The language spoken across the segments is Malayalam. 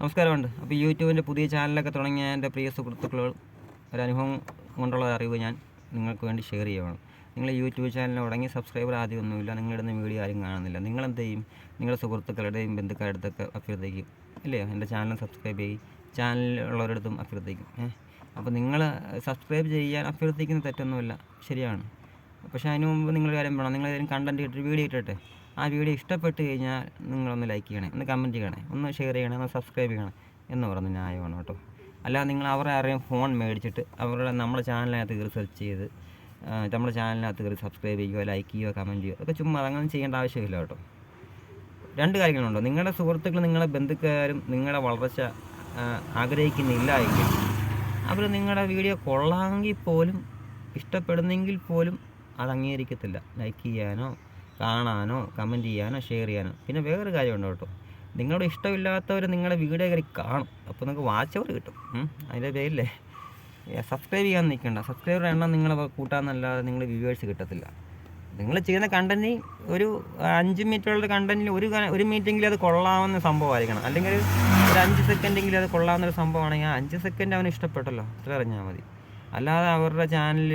നമസ്കാരമുണ്ട്. അപ്പോൾ യൂട്യൂബിന്റെ പുതിയ ചാനലൊക്കെ തുടങ്ങിയ എന്റെ പ്രിയ സുഹൃത്തുക്കൾ ഒരു അനുഭവം കൊണ്ടുള്ള അറിവ് ഞാൻ നിങ്ങൾക്ക് വേണ്ടി ഷെയർ ചെയ്യുകയാണ് നിങ്ങൾ യൂട്യൂബ് ചാനൽ തുടങ്ങി സബ്സ്ക്രൈബർ ആദ്യം ഒന്നുമില്ല. നിങ്ങളിടുന്ന വീഡിയോ ആരും കാണുന്നില്ല. നിങ്ങളെന്ത് ചെയ്യും? നിങ്ങളുടെ സുഹൃത്തുക്കളുടെയും ബന്ധുക്കളുടെ അടുത്തൊക്കെ അഭ്യർത്ഥിക്കും. ഇല്ലേ എന്റെ ചാനൽ സബ്സ്ക്രൈബ് ചെയ്യും. ചാനലിലുള്ളവരടുത്തും അഭ്യർത്ഥിക്കും. ഏഹ് അപ്പോൾ നിങ്ങൾ സബ്സ്ക്രൈബ് ചെയ്യാൻ അഭ്യർത്ഥിക്കുന്ന തെറ്റൊന്നുമില്ല. ശരിയാണ്. പക്ഷേ അതിന് മുമ്പ് നിങ്ങൾ കാര്യം വേണം നിങ്ങൾ ഏതെങ്കിലും കണ്ടന്റ് ഇട്ടിട്ട് വീഡിയോ ഇട്ടിട്ടെ. ആ വീഡിയോ ഇഷ്ടപ്പെട്ട് കഴിഞ്ഞാൽ നിങ്ങളൊന്ന് ലൈക്ക് ചെയ്യണേ ഒന്ന് കമന്റ് ചെയ്യണേ ഒന്ന് ഷെയർ ചെയ്യണേ ഒന്ന് സബ്സ്ക്രൈബ് ചെയ്യണേ എന്ന് പറഞ്ഞ് ന്യായമാണ് കേട്ടോ. അല്ലാതെ നിങ്ങൾ അവരെ ആരെയും ഫോൺ മേടിച്ചിട്ട് അവരുടെ നമ്മുടെ ചാനലിനകത്ത് കയറി സെർച്ച് ചെയ്ത് നമ്മുടെ ചാനലിനകത്ത് കയറി സബ്സ്ക്രൈബ് ചെയ്യുകയോ ലൈക്ക് ചെയ്യുകയോ കമന്റ് ചെയ്യുകയോ ഒക്കെ ചുമ്മാ അതങ്ങനെ ചെയ്യേണ്ട ആവശ്യമില്ല കേട്ടോ. രണ്ട് കാര്യങ്ങളുണ്ട്. നിങ്ങളുടെ സുഹൃത്തുക്കൾ നിങ്ങളുടെ ബന്ധുക്കാരും നിങ്ങളുടെ വളർച്ച ആഗ്രഹിക്കുന്നില്ല എങ്കിൽ അവർ നിങ്ങളുടെ വീഡിയോ കൊള്ളാമെങ്കിൽ പോലും ഇഷ്ടപ്പെടുന്നെങ്കിൽ പോലും അത് അംഗീകരിക്കത്തില്ല. ലൈക്ക് ചെയ്യാനോ കാണാനോ കമന്റ് ചെയ്യാനോ ഷെയർ ചെയ്യാനോ. പിന്നെ വേറൊരു കാര്യമുണ്ട് കേട്ടോ. നിങ്ങളുടെ ഇഷ്ടമില്ലാത്തവർ നിങ്ങളുടെ വീഡിയോ കയറി കാണും. അപ്പോൾ നിങ്ങൾക്ക് വാച്ച് അവർ കിട്ടും. അതിന്റെ പേരില്ലേ സബ്സ്ക്രൈബ് ചെയ്യാൻ നിൽക്കണ്ട സബ്സ്ക്രൈബർ എണ്ണം നിങ്ങൾ കൂട്ടാമെന്നല്ലാതെ നിങ്ങൾ വ്യൂവേഴ്സ് കിട്ടത്തില്ല. നിങ്ങൾ ചെയ്യുന്ന കണ്ടന്റ് ഒരു അഞ്ച് മിനിറ്റുള്ള കണ്ടന്റിൽ ഒരു ഒരു മിനിറ്റെങ്കിലും അത് കൊള്ളാവുന്ന സംഭവമായിരിക്കണം. അല്ലെങ്കിൽ ഒരു അഞ്ച് സെക്കൻഡെങ്കിലും അത് കൊള്ളാവുന്ന ഒരു സംഭവമാണെങ്കിൽ ആ അഞ്ച് സെക്കൻഡ് അവന് ഇഷ്ടപ്പെട്ടല്ലോ. അത്ര അറിഞ്ഞാൽ മതി. അല്ലാതെ അവരുടെ ചാനൽ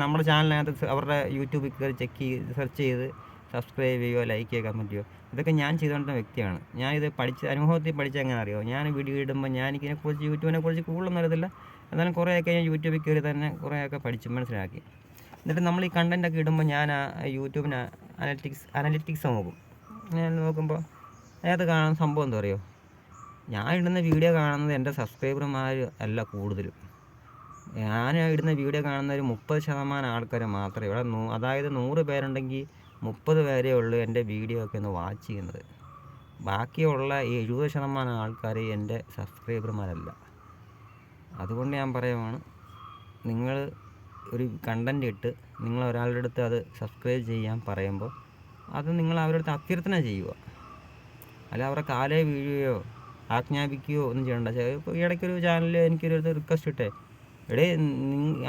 നമ്മുടെ ചാനലിനകത്ത് അവരുടെ യൂട്യൂബിൽ കയറി ചെക്ക് ചെയ്ത് സെർച്ച് ചെയ്ത് സബ്സ്ക്രൈബ് ചെയ്യുകയോ ലൈക്ക് ചെയ്യുക കമന്റ് ചെയ്യുക ഇതൊക്കെ ഞാൻ ചെയ്തുകൊണ്ടിരുന്ന വ്യക്തിയാണ്. ഞാനിത് പഠിച്ച അനുഭവത്തിൽ പഠിച്ച എങ്ങനെ അറിയോ ഞാൻ വീഡിയോ ഇടുമ്പോൾ ഞാൻ ഇതിനെക്കുറിച്ച് യൂട്യൂബിനെ കുറിച്ച് കൂടുതലൊന്നും അറിയത്തില്ല. എന്നാലും കുറേയൊക്കെ ഞാൻ യൂട്യൂബിൽ കയറി തന്നെ കുറേയൊക്കെ പഠിച്ച് മനസ്സിലാക്കി. എന്നിട്ട് നമ്മൾ ഈ കണ്ടന്റൊക്കെ ഇടുമ്പോൾ ഞാൻ ആ യൂട്യൂബിന് അനലിറ്റിക്സ് അനലിറ്റിക്സ് നോക്കും. ഞാൻ നോക്കുമ്പോൾ അതിനകത്ത് കാണുന്ന സംഭവം എന്താ പറയുമോ ഞാൻ ഇടുന്ന വീഡിയോ കാണുന്നത് എന്റെ സബ്സ്ക്രൈബർമാർ അല്ല കൂടുതലും. ഞാൻ ഇടുന്ന വീഡിയോ കാണുന്ന ഒരു മുപ്പത് ശതമാനം ആൾക്കാർ മാത്രമേ ഇവിടെ നൂ- അതായത് നൂറ് പേരുണ്ടെങ്കിൽ മുപ്പത് പേരേ ഉള്ളൂ എന്റെ വീഡിയോ ഒക്കെ ഒന്ന് വാച്ച് ചെയ്യുന്നത്. ബാക്കിയുള്ള ഈ എഴുപത് ശതമാനം ആൾക്കാർ എന്റെ സബ്സ്ക്രൈബർമാരല്ല. അതുകൊണ്ട് ഞാൻ പറയുവാണ് നിങ്ങൾ ഒരു കണ്ടന്റ് ഇട്ട് നിങ്ങൾ ഒരാളുടെ അടുത്ത് അത് സബ്സ്ക്രൈബ് ചെയ്യാൻ പറയുമ്പോൾ അത് നിങ്ങൾ അവരുടെ അടുത്ത് അഭ്യർത്ഥന ചെയ്യുക. അല്ല അവരുടെ കാലേ വീഴുകയോ ആജ്ഞാപിക്കുകയോ ഒന്നും ചെയ്യണ്ട. ഇപ്പോൾ ഇടയ്ക്കൊരു ചാനലിൽ എനിക്കൊരു റിക്വസ്റ്റ് ഇട്ടേ എടേ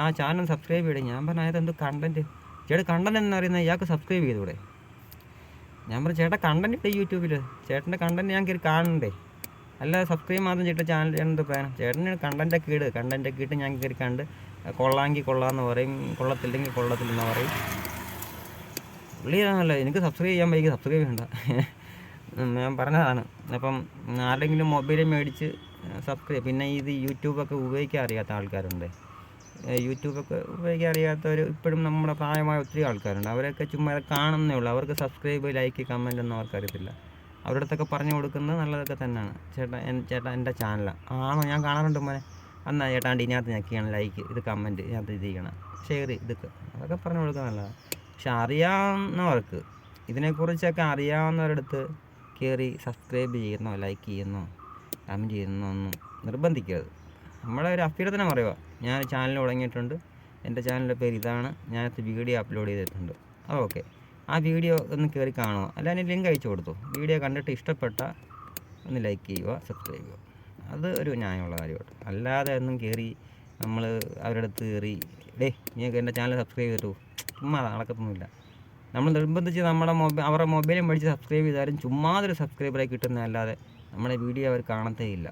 ആ ചാനൽ സബ്സ്ക്രൈബ് ചെയ്യടേ ഞാൻ പറഞ്ഞ അതായത് എന്ത് കണ്ടന്റ് ചേട്ടൻ കണ്ടന്റ് എന്ന് പറയുന്നത് ഇയാൾക്ക് സബ്സ്ക്രൈബ് ചെയ്തൂടെ ഞാൻ പറഞ്ഞു ചേട്ടാ കണ്ടന്റ് ഇട്ടേ യൂട്യൂബിൽ ചേട്ടന്റെ കണ്ടന്റ് ഞാൻ കയറി കാണണ്ടേ? അല്ല സബ്സ്ക്രൈബ് മാത്രം ചേട്ടൻ ചാനൽ എന്ത് പ്രയോജനം ചേട്ടന് കണ്ടന്റൊക്കെ ഇട്. കണ്ടന്റൊക്കെ ഇട്ട് ഞാൻ കയറി കണ്ട് കൊള്ളാമെങ്കിൽ കൊള്ളാമെന്ന് പറയും കൊള്ളത്തില്ലെങ്കിൽ കൊള്ളത്തില്ലെന്ന് പറയും. പുള്ളിയാണല്ലോ എനിക്ക് സബ്സ്ക്രൈബ് ചെയ്യാൻ പറ്റും സബ്സ്ക്രൈബ് ചെയ്യണ്ട. ഞാൻ പറഞ്ഞതാണ്. അപ്പം ആരെങ്കിലും മൊബൈൽ മേടിച്ച് സബ്സ്ക്രൈബ്. പിന്നെ ഇത് യൂട്യൂബൊക്കെ ഉപയോഗിക്കാൻ അറിയാത്ത ആൾക്കാരുണ്ട് യൂട്യൂബൊക്കെ ഉപയോഗിക്കാൻ അറിയാത്തവർ ഇപ്പോഴും നമ്മുടെ പ്രായമായ ഒത്തിരി ആൾക്കാരുണ്ട്. അവരൊക്കെ ചുമ്മാ കാണുന്നേ ഉള്ളൂ. അവർക്ക് സബ്സ്ക്രൈബ് ലൈക്ക് കമന്റ് ഒന്നും അവർക്ക് അറിയത്തില്ല അവരുടെ അടുത്തൊക്കെ പറഞ്ഞു കൊടുക്കുന്നത് നല്ലതൊക്കെ തന്നെയാണ്. ചേട്ടാ ചേട്ടാ എന്റെ ചാനലാണ് ആണോ? ഞാൻ കാണാറുണ്ട് മോനെ. എന്നാ ചേട്ടാ ഇതിനകത്ത് ഞെക്കിയാണ് ലൈക്ക് ഇത് കമന്റ് ഇതിനകത്ത് ഇത് ചെയ്യണം. ഷെയർ ഇതൊക്കെ അതൊക്കെ പറഞ്ഞു കൊടുക്കുക നല്ലതാണ്. പക്ഷെ അറിയാവുന്നവർക്ക് ഇതിനെക്കുറിച്ചൊക്കെ അറിയാവുന്നവരടുത്ത് കയറി സബ്സ്ക്രൈബ് ചെയ്യുന്നോ ലൈക്ക് ചെയ്യുന്നോ കമന്റ് ചെയ്യുന്നൊന്നും നിർബന്ധിക്കരുത്. നമ്മളെ ഒരു അഭ്യർത്ഥന പറയുക ഞാൻ ചാനൽ തുടങ്ങിയിട്ടുണ്ട്. എന്റെ ചാനലിന്റെ പേര് ഇതാണ്. ഞാനത് വീഡിയോ അപ്ലോഡ് ചെയ്തിട്ടുണ്ട്. അത് ഓക്കെ ആ വീഡിയോ ഒന്ന് കയറി കാണുക. അല്ലാതെ ലിങ്ക് അയച്ചു കൊടുത്തു. വീഡിയോ കണ്ടിട്ട് ഇഷ്ടപ്പെട്ട ഒന്ന് ലൈക്ക് ചെയ്യുക സബ്സ്ക്രൈബ് ചെയ്യുക. അത് ഒരു ന്യായമുള്ള കാര്യമാണ്. അല്ലാതെ ഒന്നും കയറി നമ്മൾ അവരുടെ അടുത്ത് കയറി ഡേ നീയൊക്കെ എന്റെ ചാനൽ സബ്സ്ക്രൈബ് ചെയ്തിട്ടു. ചുമ്മാ നടക്കത്തൊന്നുമില്ല. നമ്മൾ നിർബന്ധിച്ച് നമ്മുടെ മൊബൈൽ അവരുടെ മൊബൈലും മേടിച്ച് സബ്സ്ക്രൈബ് ചെയ്താലും ചുമ്മാതൊരു സബ്സ്ക്രൈബറായി കിട്ടുന്നതല്ലാതെ നമ്മുടെ വീഡിയോ അവർ കാണത്തേ ഇല്ല.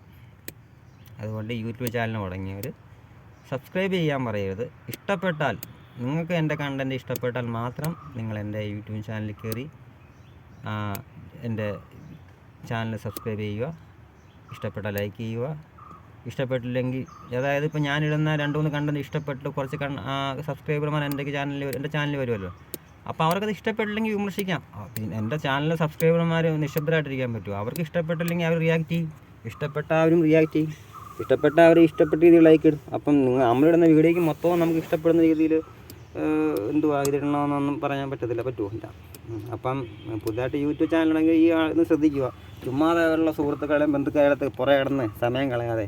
അതുകൊണ്ട് യൂട്യൂബ് ചാനൽ തുടങ്ങിയവർ സബ്സ്ക്രൈബ് ചെയ്യാൻ പറയരുത്. ഇഷ്ടപ്പെട്ടാൽ നിങ്ങൾക്ക് എന്റെ കണ്ടന്റ് ഇഷ്ടപ്പെട്ടാൽ മാത്രം നിങ്ങൾ എന്റെ യൂട്യൂബ് ചാനലിൽ കയറി എന്റെ ചാനൽ സബ്സ്ക്രൈബ് ചെയ്യുക. ഇഷ്ടപ്പെട്ട ലൈക്ക് ചെയ്യുക. ഇഷ്ടപ്പെട്ടില്ലെങ്കിൽ അതായത് ഇപ്പോൾ ഞാനിടുന്ന രണ്ട് മൂന്ന് കണ്ടന്റ് ഇഷ്ടപ്പെട്ട് കുറച്ച് സബ്സ്ക്രൈബർമാർ എന്റെ ചാനലിൽ എന്റെ ചാനലിൽ വരുമല്ലോ. അപ്പോൾ അവർക്കത് ഇഷ്ടപ്പെട്ടില്ലെങ്കിൽ വിമർശിക്കാം പിന്നെ എന്റെ ചാനലിലെ സബ്സ്ക്രൈബർമാർ നിശബ്ദരായിട്ടിരിക്കാൻ പറ്റുമോ അവർക്ക് ഇഷ്ടപ്പെട്ടില്ലെങ്കിൽ അവർ റിയാക്ട് ചെയ്യും. ഇഷ്ടപ്പെട്ട അവരും റിയാക്ട് ചെയ്യും. ഇഷ്ടപ്പെട്ട അവർ ഇഷ്ടപ്പെട്ട രീതിയിൽ ലൈക്ക് ഇടും. അപ്പം നിങ്ങൾ നമ്മളിടുന്ന വീഡിയോയ്ക്ക് മൊത്തവും നമുക്ക് ഇഷ്ടപ്പെടുന്ന രീതിയിൽ എന്തുവാ ഇതിടണമെന്നൊന്നും പറയാൻ പറ്റത്തില്ല. പറ്റുമോ ഇല്ല. അപ്പം പുതുതായിട്ട് യൂട്യൂബ് ചാനലാണെങ്കിൽ ഈ ആളെന്ന് ശ്രദ്ധിക്കുക. ചുമ്മാതെ അവരുടെ സുഹൃത്തുക്കളെയും ബന്ധുക്കളെ പുറേ കിടന്ന് സമയം കളയാതെ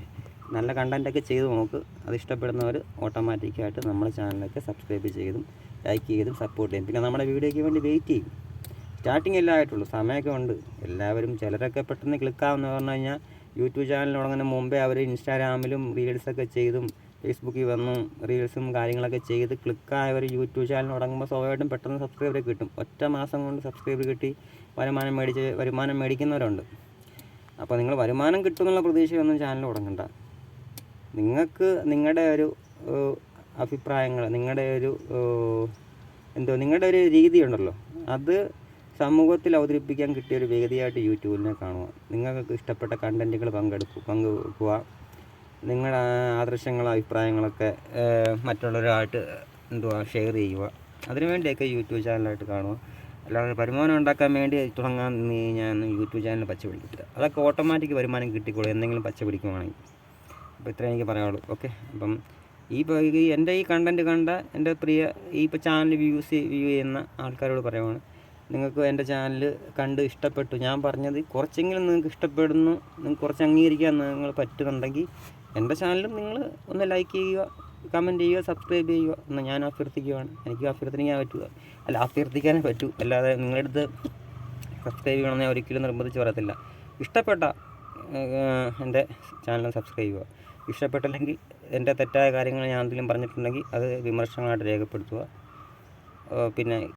നല്ല കണ്ടന്റൊക്കെ ചെയ്ത് നോക്ക്. അത് ഇഷ്ടപ്പെടുന്നവർ ഓട്ടോമാറ്റിക്കായിട്ട് നമ്മുടെ ചാനലൊക്കെ സബ്സ്ക്രൈബ് ചെയ്തും ലൈക്ക് ചെയ്തും സപ്പോർട്ട് ചെയ്യും. പിന്നെ നമ്മുടെ വീഡിയോയ്ക്ക് വേണ്ടി വെയിറ്റ് ചെയ്യും. സ്റ്റാർട്ടിങ് എല്ലാം ആയിട്ടുള്ളൂ. സമയമൊക്കെ ഉണ്ട്. എല്ലാവരും ചിലരൊക്കെ പെട്ടെന്ന് ക്ലിക്കാവെന്ന് പറഞ്ഞു കഴിഞ്ഞാൽ യൂട്യൂബ് ചാനൽ തുടങ്ങുന്ന മുമ്പേ അവർ ഇൻസ്റ്റാഗ്രാമിലും റീൽസൊക്കെ ചെയ്തും ഫേസ്ബുക്കിൽ വന്നു റീൽസും കാര്യങ്ങളൊക്കെ ചെയ്ത് ക്ലിക്കായവർ യൂട്യൂബ് ചാനൽ തുടങ്ങുമ്പോൾ സ്വാഭാവികമായിട്ടും പെട്ടെന്ന് സബ്സ്ക്രൈബർ കിട്ടും. ഒറ്റ മാസം കൊണ്ട് സബ്സ്ക്രൈബർ കിട്ടി വരുമാനം മേടിച്ച് വരുമാനം മേടിക്കുന്നവരുണ്ട്. അപ്പോൾ നിങ്ങൾ വരുമാനം കിട്ടുമെന്നുള്ള പ്രതീക്ഷയൊന്നും ചാനൽ തുടങ്ങണ്ട. നിങ്ങൾക്ക് നിങ്ങളുടെ ഒരു അഭിപ്രായങ്ങൾ നിങ്ങളുടെ ഒരു എന്തോ നിങ്ങളുടെ ഒരു രീതി ഉണ്ടല്ലോ അത് സമൂഹത്തിൽ അവതരിപ്പിക്കാൻ കിട്ടിയ ഒരു വേദിയായിട്ട് യൂട്യൂബിനെ കാണുക. നിങ്ങൾക്ക് ഇഷ്ടപ്പെട്ട കണ്ടന്റുകൾ പങ്കെടുക്കുക പങ്കുവെക്കുക. നിങ്ങളുടെ ആദർശങ്ങളും അഭിപ്രായങ്ങളൊക്കെ മറ്റുള്ളവരുമായിട്ട് എന്തുവാ ഷെയർ ചെയ്യുക. അതിനു വേണ്ടിയൊക്കെ യൂട്യൂബ് ചാനലായിട്ട് കാണുക. അല്ലാതെ വരുമാനം ഉണ്ടാക്കാൻ വേണ്ടി തുടങ്ങാൻ നീ ഞാൻ യൂട്യൂബ് ചാനൽ പച്ച പിടിക്കില്ല അതൊക്കെ ഓട്ടോമാറ്റിക് വരുമാനം കിട്ടിക്കോളൂ. എന്തെങ്കിലും പച്ച പിടിക്കുവാണെങ്കിൽ. അപ്പോൾ ഇത്രയും എനിക്ക് പറയാനുള്ളൂ. ഓക്കെ അപ്പം ഈ എന്റെ ഈ കണ്ടന്റ് കണ്ട എന്റെ പ്രിയ ഈ ഇപ്പോൾ ചാനൽ വ്യൂസ് വ്യൂ ചെയ്യുന്ന ആൾക്കാരോട് പറയുവാണ്. നിങ്ങൾക്ക് എന്റെ ചാനൽ കണ്ട് ഇഷ്ടപ്പെട്ടു. ഞാൻ പറഞ്ഞത് കുറച്ചെങ്കിലും നിങ്ങൾക്ക് ഇഷ്ടപ്പെടുന്നു നിങ്ങൾക്ക് കുറച്ച് അംഗീകരിക്കാൻ നിങ്ങൾ പറ്റുന്നുണ്ടെങ്കിൽ എന്റെ ചാനലും നിങ്ങൾ ഒന്ന് ലൈക്ക് ചെയ്യുക കമന്റ് ചെയ്യുക സബ്സ്ക്രൈബ് ചെയ്യുക. എന്ന് ഞാൻ അഭ്യർത്ഥിക്കുകയാണ് എനിക്ക് അഭ്യർത്ഥിക്കാൻ പറ്റുക. അല്ല അഭ്യർത്ഥിക്കാനേ പറ്റൂ. അല്ലാതെ നിങ്ങളുടെ അടുത്ത് സബ്സ്ക്രൈബ് ചെയ്യണമെന്ന് ഞാൻ ഒരിക്കലും നിർബന്ധിച്ച് പറയത്തില്ല. ഇഷ്ടപ്പെട്ട എന്റെ ചാനൽ സബ്സ്ക്രൈബ് ചെയ്യുക. ഇഷ്ടപ്പെട്ടില്ലെങ്കിൽ എന്റെ തെറ്റായ കാര്യങ്ങൾ ഞാൻ എന്തെങ്കിലും പറഞ്ഞിട്ടുണ്ടെങ്കിൽ അത് വിമർശനങ്ങളായിട്ട് രേഖപ്പെടുത്തുക. പിന്നെ